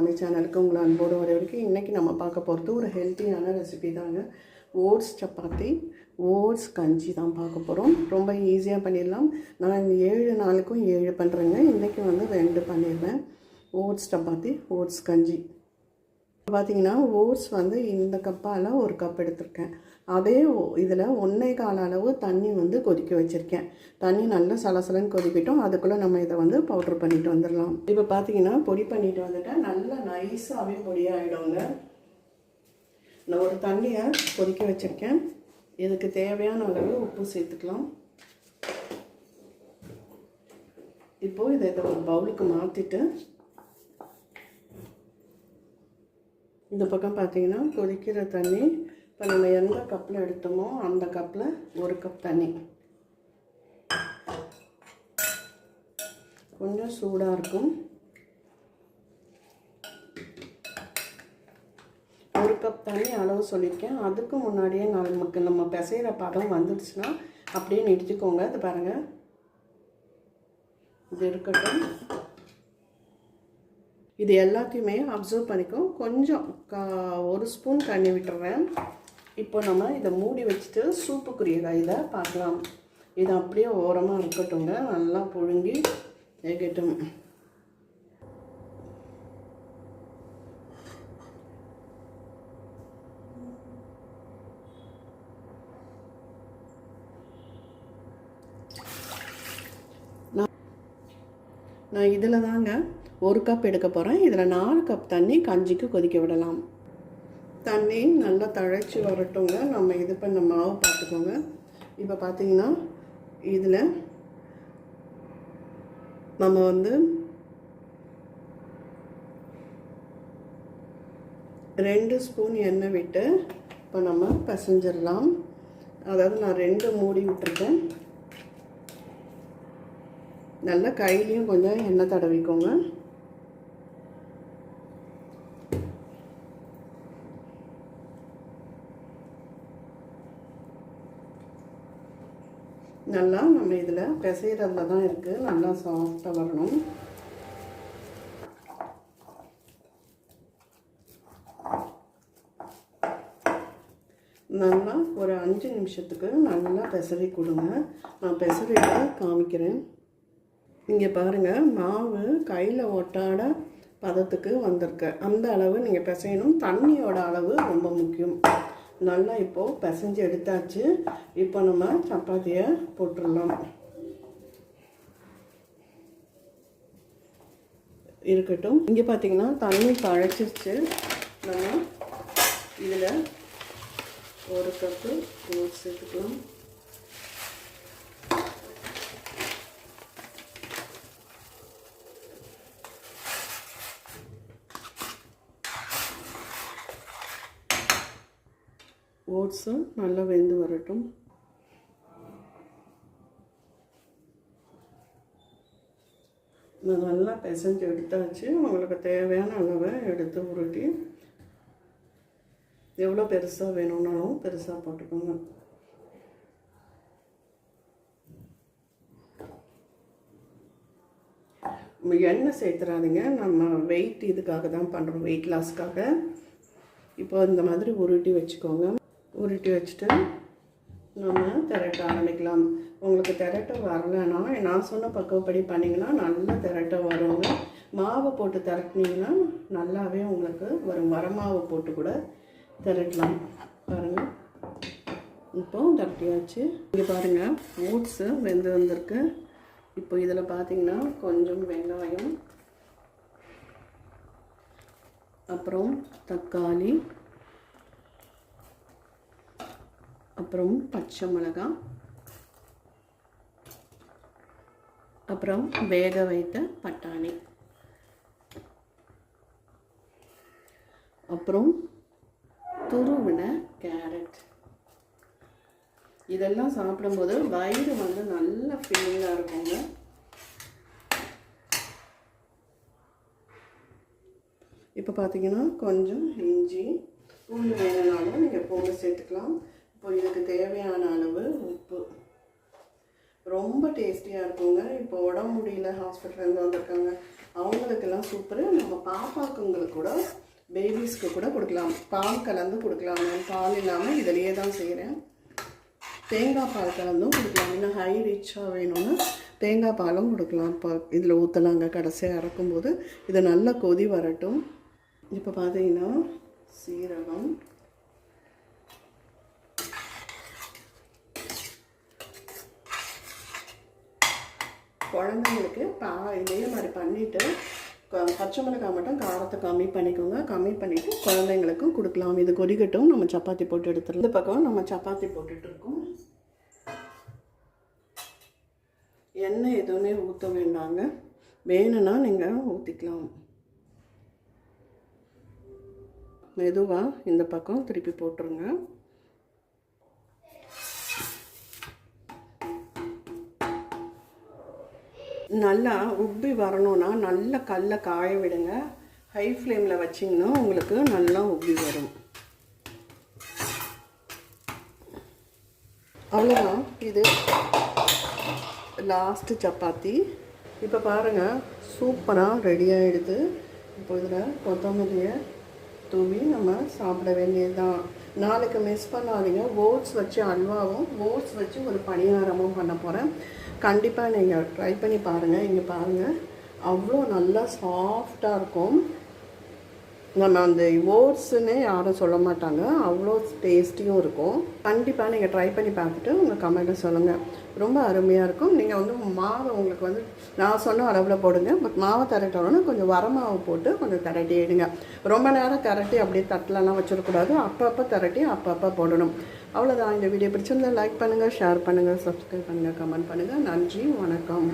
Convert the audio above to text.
தமிழ் சேனலுக்கு உங்களை அன்போடு வரைக்கும் இன்றைக்கி நம்ம பார்க்க போகிறது ஒரு ஹெல்த்தியான ரெசிபி தாங்க. ஓட்ஸ் சப்பாத்தி ஓட்ஸ் கஞ்சி தான் பார்க்க போகிறோம் ரொம்ப ஈஸியாக பண்ணிடலாம். நான் இந்த ஏழு நாளுக்கும் ஏழு பண்ணுறேங்க இன்றைக்கி வந்து ரெண்டு பண்ணிடுறேன். ஓட்ஸ் சப்பாத்தி ஓட்ஸ் கஞ்சி. பார்த்தீங்கன்னா ஓட்ஸ் வந்து இந்த கப்பால் ஒரு கப் எடுத்திருக்கேன். அதே இதில் ஒன்றே கால அளவு தண்ணி வந்து கொதிக்க வச்சுருக்கேன். தண்ணி நல்லா சலசலன்னு கொதிக்கட்டும். அதுக்குள்ளே நம்ம இதை வந்து பவுட்ரு பண்ணிட்டு வந்துடலாம். இப்போ பார்த்தீங்கன்னா பொடி பண்ணிட்டு வந்துட்டால் நல்லா நைஸாகவே பொடியாகிடுங்க நான் ஒரு தண்ணியை கொதிக்க வச்சுருக்கேன். இதுக்கு தேவையான அளவு உப்பு சேர்த்துக்கலாம். இப்போது இதை இதை ஒரு பவுலுக்கு மாற்றிட்டு இந்த பக்கம் பார்த்தீங்கன்னா கொதிக்கிற தண்ணி இப்போ நம்ம எந்த கப்பில் எடுத்தோமோ அந்த கப்பில் ஒரு கப் தண்ணி. கொஞ்சம் சூடாக இருக்கும். ஒரு கப் தண்ணி அளவு சொல்லியிருக்கேன். அதுக்கு முன்னாடியே நமக்கு நம்ம பிசைகிற பதம் வந்துடுச்சுன்னா அப்படியே நிறுத்திக்கோங்க இது பாருங்கள் இது இருக்கட்டும். இது எல்லாத்தையுமே அப்சர்வ் பண்ணிக்கும் கொஞ்சம் கா ஒரு ஸ்பூன் தண்ணி விட்டுறேன். இப்போ நம்ம இதை மூடி வச்சுட்டு சூப்புக்குரிய இதை பார்க்கலாம். இது அப்படியே ஓரமாக இருக்கட்டுங்க நல்லா புழுங்கி வேகட்டும் நான் இதில் தாங்க ஒரு கப் எடுக்க போகிறேன் இதில் நாலு கப் தண்ணி கஞ்சிக்கு கொதிக்க விடலாம். தண்ணி நல்லா தழைச்சி வரட்டுங்க. நம்ம இது பண்ண மாவு பார்த்துக்கோங்க. இப்போ பார்த்தீங்கன்னா இதில் நம்ம வந்து ரெண்டு ஸ்பூன் எண்ணெய் விட்டு இப்போ நம்ம பிசைஞ்சிடலாம். அதாவது நான் ரெண்டு மூடி விட்டுருக்கேன். நல்லா கையிலையும் கொஞ்சம் எண்ணெய் தடவிக்கோங்க. நல்லா நம்ம இதில் பிசைகிறதுல தான் இருக்குது நல்லா சாஃப்டாக வரணும். நல்லா ஒரு அஞ்சு நிமிஷத்துக்கு நல்லா பெசரி கொடுங்க. நான் பெசரிட்டு காமிக்கிறேன். இங்கே பாருங்கள் மாவு கையில் ஒட்டாட பதத்துக்கு வந்திருக்கு. அந்த அளவு நீங்கள் பிசையணும். தண்ணியோட அளவு ரொம்ப முக்கியம். நல்லா இப்போது பிசைஞ்சு எடுத்தாச்சு. இப்போ நம்ம சப்பாத்தியை போட்டுடலாம். இருக்கட்டும். இங்கே பார்த்தீங்கன்னா தண்ணி பழச்சிருச்சு. நம்ம இதில் ஒரு கப்பு சேர்த்துக்கலாம். ஓட்ஸும் நல்லா வெந்து வரட்டும். நல்லா பிசைஞ்சு எடுத்தாச்சு. உங்களுக்கு தேவையான அளவை எடுத்து உருட்டி எவ்வளோ பெருசாக வேணும்னாலும் பெருசாக போட்டுக்கோங்க. எண்ணெய் சேர்த்துறாதீங்க. நம்ம வெயிட் இதுக்காக தான் பண்ணுறோம் வெயிட் லாஸ்க்காக இப்போ இந்த மாதிரி உருட்டி வச்சுக்கோங்க. உருட்டி வச்சுட்டு நம்ம திரட்ட ஆரம்பிக்கலாம். உங்களுக்கு திரட்ட வரலைன்னா நான் சொன்ன பக்குவப்படி பண்ணிங்கன்னா நல்லா திரட்ட வருங்க. மாவை போட்டு திரட்டினீங்கன்னா நல்லாவே உங்களுக்கு வரும். வரமாவை போட்டு கூட திரட்டலாம். பாருங்கள் இப்போது திரட்டியாச்சு. இங்கே பாருங்கள் ஓட்ஸு வெந்து வந்திருக்கு. இப்போ இதில் பார்த்தீங்கன்னா கொஞ்சம் வெங்காயம் அப்புறம் தக்காளி அப்புறம் பச்சை மிளகாய் அப்புறம் வேக வைத்த பட்டாணி. அப்புறம் துருவின கேரட். இதெல்லாம் சாப்பிடும்போது வயிறு வந்து நல்ல ஃபீலிங்காக இருக்குங்க. இப்போ பார்த்தீங்கன்னா கொஞ்சம் இஞ்சி பூண்டு வேணுனாலும் நீங்கள் பூண்டு சேர்த்துக்கலாம். இப்போ இதுக்கு தேவையான அளவு உப்பு. ரொம்ப டேஸ்டியாக இருக்குங்க. இப்போ உடம்பு முடியல ஹாஸ்பிட்டலேருந்து வந்திருக்காங்க. அவங்களுக்கெல்லாம் சூப்பர் நம்ம பாப்பாக்குங்களுக்கு கூட பேபிஸ்க்கு கூட கொடுக்கலாம். பால் கலந்து கொடுக்கலாம். நான் பால் இல்லாமல் இதிலேயே தான் செய்கிறேன் தேங்காய் பால் கலந்தும் கொடுக்கலாம். இன்னும் ஹை ரிச்சாக வேணும்னா தேங்காய் பாலும் கொடுக்கலாம். இப்போ இதில் ஊற்றலாங்க கடைசியாக இறக்கும்போது. இது நல்லா கொதி வரட்டும். இப்போ பார்த்தீங்கன்னா சீரகம் குழந்தைங்களுக்கு பா இதே மாதிரி பண்ணிவிட்டு பச்சை மிளகாய் மட்டும் காரத்தை கம்மி பண்ணிக்கோங்க. கம்மி பண்ணிவிட்டு குழந்தைங்களுக்கும் கொடுக்கலாம். இது கொதிக்கட்டும். நம்ம சப்பாத்தி போட்டு எடுத்துடலாம். இந்த பக்கம் நம்ம சப்பாத்தி போட்டுட்ருக்கோம் எண்ணெய் எதுவுமே ஊற்ற வேண்டாங்க. வேணும்னா நீங்கள் ஊற்றிக்கலாம் மெதுவாக இந்த பக்கம் திருப்பி போட்டுருங்க. நல்லா உப்பி வரணும்னா நல்லா கல்லை காய விடுங்க. ஹை ஃப்ளேமில் வச்சிங்கன்னா உங்களுக்கு நல்லா உப்பி வரும். அவ்வளோதான் இது லாஸ்ட்டு சப்பாத்தி. இப்போ பாருங்கள் சூப்பராக ரெடி ஆகிடுது இப்போ இதில் கொத்தமல்லியை தூவி நம்ம சாப்பிட வேண்டியதுதான். நாளைக்கு மிஸ் பண்ணாதீங்க. ஓட்ஸ் வச்சு அல்வாவும் ஓட்ஸ் வச்சு ஒரு பணியாரமும் பண்ண போகிறேன் கண்டிப்பாக நீங்கள் ட்ரை பண்ணி பாருங்கள் இங்கே பாருங்கள் அவ்வளோ நல்லா சாஃப்டாக இருக்கும். நம்ம அந்த ஓட்ஸுன்னே யாரும் சொல்ல மாட்டாங்க. அவ்வளோ டேஸ்டியும் இருக்கும். கண்டிப்பாக நீங்கள் ட்ரை பண்ணி பார்த்துட்டு உங்கள் கமெண்ட்டை சொல்லுங்கள் ரொம்ப அருமையாக இருக்கும். நீங்கள் வந்து மாவை உங்களுக்கு வந்து நான் சொன்ன அளவில் போடுங்க. பட் மாவை திரட்டணும்னா கொஞ்சம் வரமாவு போட்டு கொஞ்சம் திரட்டி எடுங்க. ரொம்ப நேரம் திரட்டி அப்படியே தட்டிலலாம் வச்சிடக்கூடாது. அப்பப்போ திரட்டி அப்பப்போ போடணும். அவ்வளோதான் இந்த வீடியோ பிடிச்சிருந்தால் லைக் பண்ணுங்கள் ஷேர் பண்ணுங்கள் சப்ஸ்கிரைப் பண்ணுங்கள் கமெண்ட் பண்ணுங்கள் நன்றி வணக்கம்.